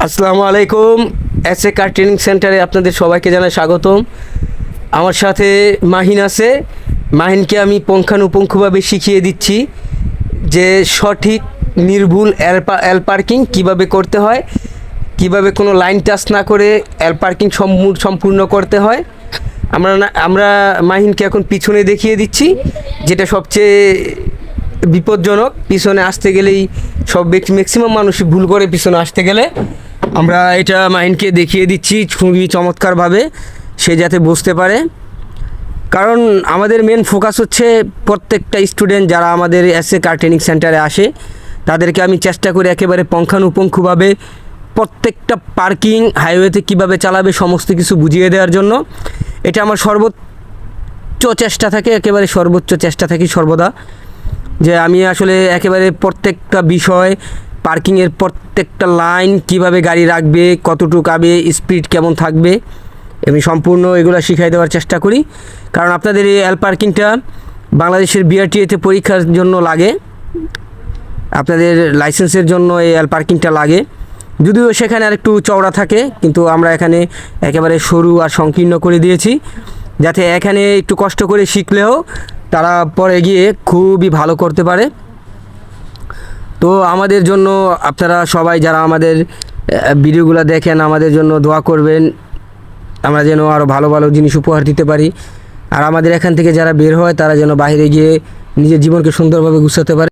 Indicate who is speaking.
Speaker 1: আসসালামু আলাইকুম। S A car training সেন্টারে আপনাদের সবাইকে জানাই স্বাগতম। আমার সাথে মাহিন আছে। মাহিনকে আমি পুঙ্খানুপুঙ্খভাবে শিখিয়ে দিচ্ছি যে সঠিক, নির্ভুল এল পা- এল পার্কিং কীভাবে করতে হয়, কীভাবে কোনো লাইন টাচ না করে এল পার্কিং সম্পূর্ণ করতে হয়। আমরা আমরা মাহিনকে এখন পিছনে দেখিয়ে দিচ্ছি, যেটা সবচেয়ে বিপজ্জনক। পিছনে আসতে গেলেই সব ব্যক্তি ম্যাক্সিমাম মানুষই ভুল করে পিছনে আসতে গেলে। আমরা এটা মাহিনকে দেখিয়ে দিচ্ছি খুবই চমৎকারভাবে, সে যাতে বুঝতে পারে। কারণ আমাদের মেন ফোকাস হচ্ছে প্রত্যেকটা স্টুডেন্ট যারা আমাদের এস কার ট্রেনিং সেন্টারে আসে, তাদেরকে আমি চেষ্টা করি একেবারে পঙ্খানুপুঙ্খভাবে প্রত্যেকটা পার্কিং হাইওয়েতে কীভাবে চালাবে সমস্ত কিছু বুঝিয়ে দেওয়ার জন্য। এটা আমার সর্বোচ্চ চেষ্টা থাকে, একেবারে সর্বোচ্চ চেষ্টা থাকি সর্বদা। যে আমি আসলে একেবারে প্রত্যেকটা বিষয় পার্কিংয়ের প্রত্যেকটা লাইন কীভাবে গাড়ি রাখবে, কতটুকু আবে, স্পিড কেমন থাকবে, আমি সম্পূর্ণ এগুলো শিখাই দেওয়ার চেষ্টা করি। কারণ আপনাদের এই এল পার্কিংটা বাংলাদেশের বিআরটিএতে পরীক্ষার জন্য লাগে, আপনাদের লাইসেন্সের জন্য এই এল পার্কিংটা লাগে। যদিও সেখানে আর একটু চওড়া থাকে, কিন্তু আমরা এখানে একেবারে সরু আর সংকীর্ণ করে দিয়েছি, যাতে এখানে একটু কষ্ট করে শিখলেও তারা পরে গিয়ে খুবই ভালো করতে পারে। তো আমাদের জন্য আপনারা সবাই যারা আমাদের ভিডিওগুলো দেখেন, আমাদের জন্য দোয়া করবেন। আমরা যেন আরও ভালো ভালো জিনিস উপহার দিতে পারি। আর আমাদের এখান থেকে যারা বের হয়, তারা যেন বাইরে গিয়ে নিজের জীবনকে সুন্দরভাবে গুছাতে পারে।